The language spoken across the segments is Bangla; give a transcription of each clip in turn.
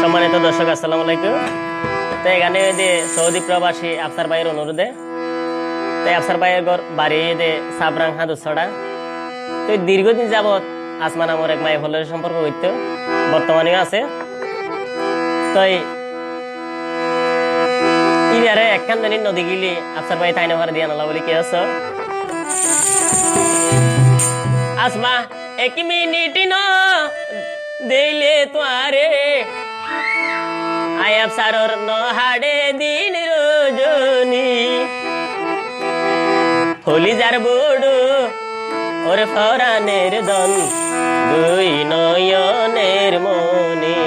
সম্মানিত দর্শক, আসসালামু আলাইকুম। তো এখানে যে সৌদি প্রবাসী আফসার ভাইয়ের অনুরোধে তাই আফসার ভাইয়ের ঘর বাড়ি দে সাবরাং হাদুসড়া তো দীর্ঘদিন যাবৎ আসমা নামর এক মায়ের ফলের সম্পর্ক হইতো, বর্তমানেও আছে। তো এই ইবারে একখান জানি নদী গিলি আফসার ভাই তাই নেওয়ার দিয়ে নালা বলি, কে আছো? আসমা, এক মিনিট ন দেইলে তোয়ারে আই আফসারর নহাড়ে দিন রজনী। হলি যার বড়ু, ওরে ফরানের দন, দুই নয়নের মনি।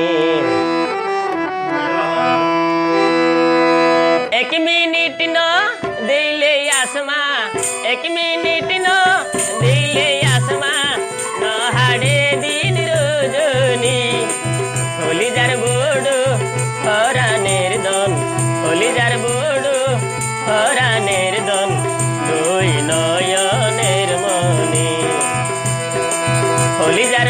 এক মিনিট ন দিলে আসমা, এক মিনিট হলি যার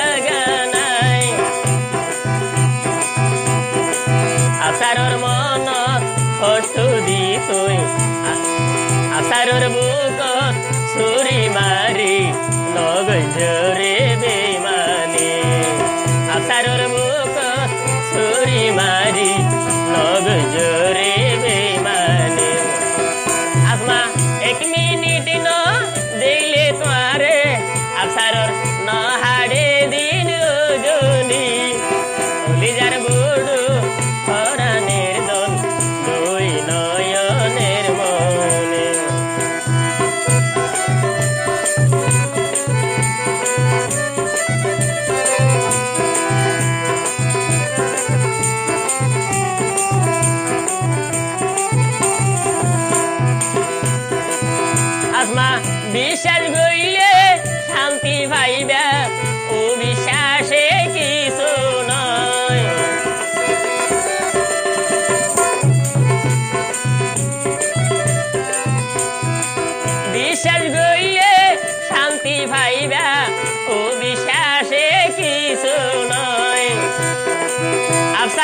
তুই আফসারর বুক সুরি মারি নগৈ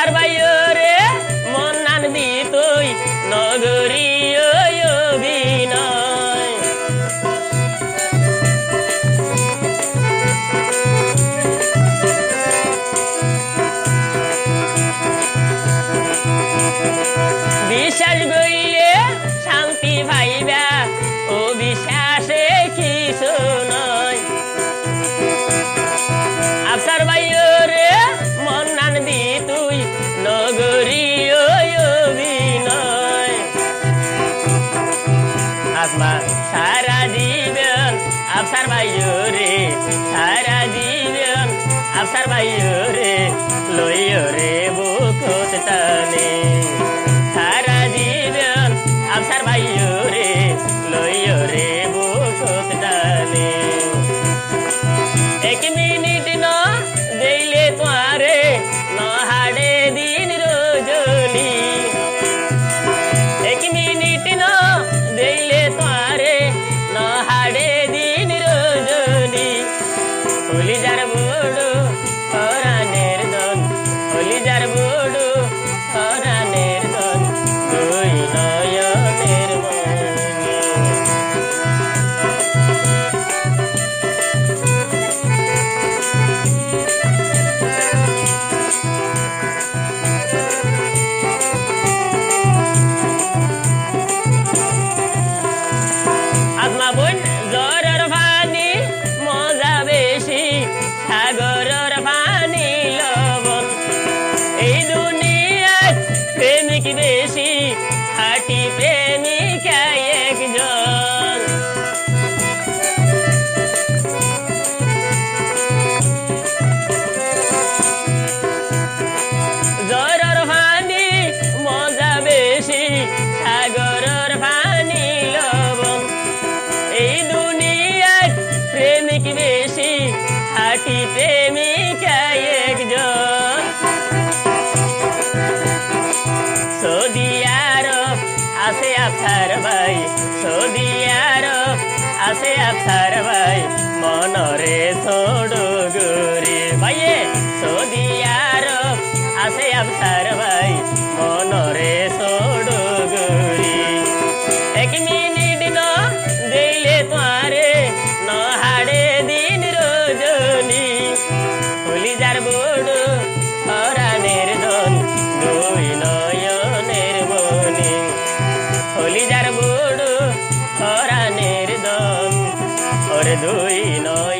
আফসার বাইও রে মন নান দি তুই নগরী বিশ্বাস গইলে শান্তি পাইবা আফসার বাইও রে সারা জীবন আফসার বাইও রে লইয় রে বুকত টানে প্রেমিকা একজন। সৌদি আরব, আছে আফসার ভাই। সৌদি আরব, আছে আফসার ভাই। মনরে ছোড় গুরে ভাইয়ে, সৌদি আরব, আছে আফসার কলিজার বুড়ু ওরানের দম ওর দুই নয়